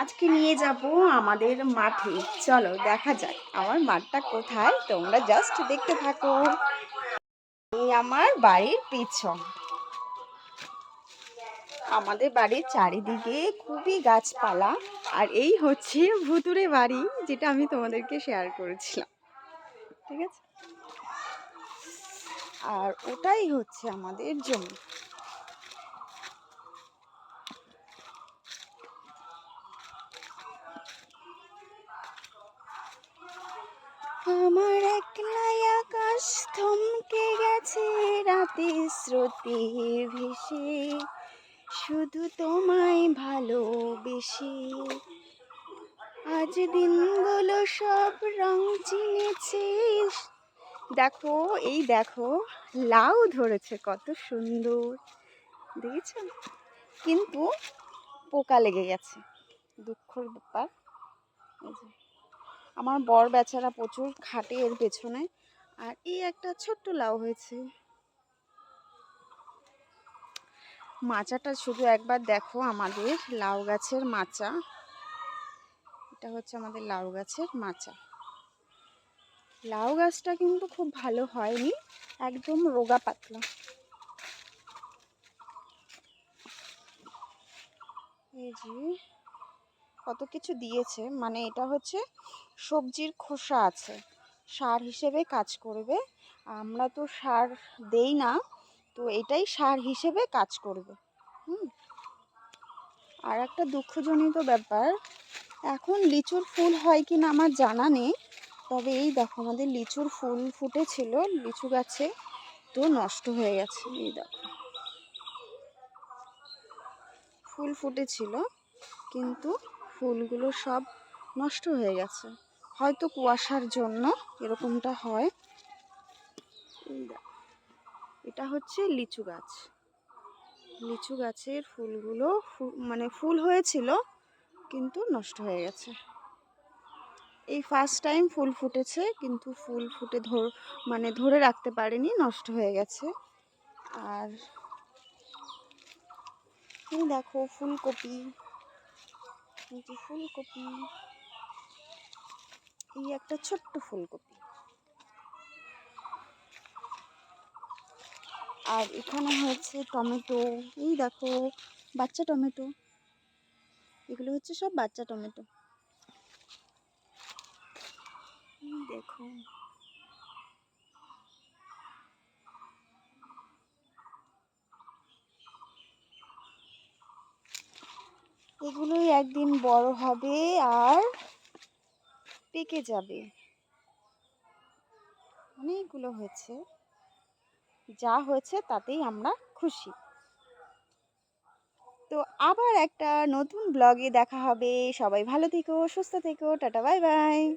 আজকে নিয়ে যাব আমাদের মাঠে। চলো দেখা যাক আমার মাঠটা কোথায়। তোমরা জাস্ট দেখতে থাকো। এই আমার বাড়ির পিছন। আমাদের বাড়ির চারিদিকে খুবই গাছপালা। আর এই হচ্ছে ভুতুরে বাড়ি, যেটা আমি তোমাদেরকে শেয়ার করেছিলাম। ঠিক আছে? আর ওটাই হচ্ছে আমাদের জমি। আমার এক একলাই আকাশ থমকে গেছে রাতে স্রোতে ভেসে। শুধু তোমায় ভালোবেসে। আজ দিনগুলো সব রং চিনেছে। দেখো, এই দেখো, লাউ ধরেছে কত সুন্দর। দেখেছ? কিন্তু পোকা লেগে গেছে। দুঃখর ব্যাপার। আমার বর বেচারা প্রচুর খাটে এর পেছনে, আর এই একটা ছোট্ট লাউ হয়েছে। মাচাটা শুধু একবার দেখো আমাদের লাউ গাছের মাচা। এটা হচ্ছে আমাদের লাউ গাছের মাচা। লাউ গাছটা কিন্তু খুব ভালো হয়নি, একদম রোগা পাতলা। এই যে কত কিছু দিয়েছে মানে এটা হচ্ছে সবজির খোসা আছে। সার হিসেবে কাজ করবে। আমরা তো সার দেই না, তো এটাই সার হিসেবে কাজ করবে। হুম। আর একটা দুঃখজনিত ব্যাপার, এখন লিচুর ফুল হয় কি না আমার জানা নেই, তবে এই দেখো আমাদের লিচুর ফুল ফুটেছিল, লিচু গাছে তো নষ্ট হয়ে গেছে, এই দেখো। ফুল ফুটেছিল, কিন্তু ফুলগুলো সব নষ্ট হয়ে গেছে। হয়তো কুয়াশার জন্য এরকমটা হয়। এটা হচ্ছে লিচু গাছ। লিচু গাছের ফুলগুলো মানে ফুল হয়েছিল, কিন্তু নষ্ট হয়ে গেছে। এই ফার্স্ট টাইম ফুল ফুটেছে, কিন্তু ফুল ফুটে ধর মানে ধরে রাখতে পারেনি, নষ্ট হয়ে গেছে। আর দেখো ফুলকপি। যে ফুলকপি, এই একটা ছোট্ট ফুলকপি। আর এখানে হচ্ছে টমেটো, এই দেখো, বাচ্চা টমেটো। এগুলো হচ্ছে সব বাচ্চা টমেটো। দেখো। একদিন বড় হবে আর পেকে যাবে। অনেকগুলো হয়েছে। যা হয়েছে তাতেই আমরা খুশি। তো আবার একটা নতুন ব্লগে দেখা হবে। সবাই ভালো থেকো, সুস্থ থেকো, টাটা, বাই বাই।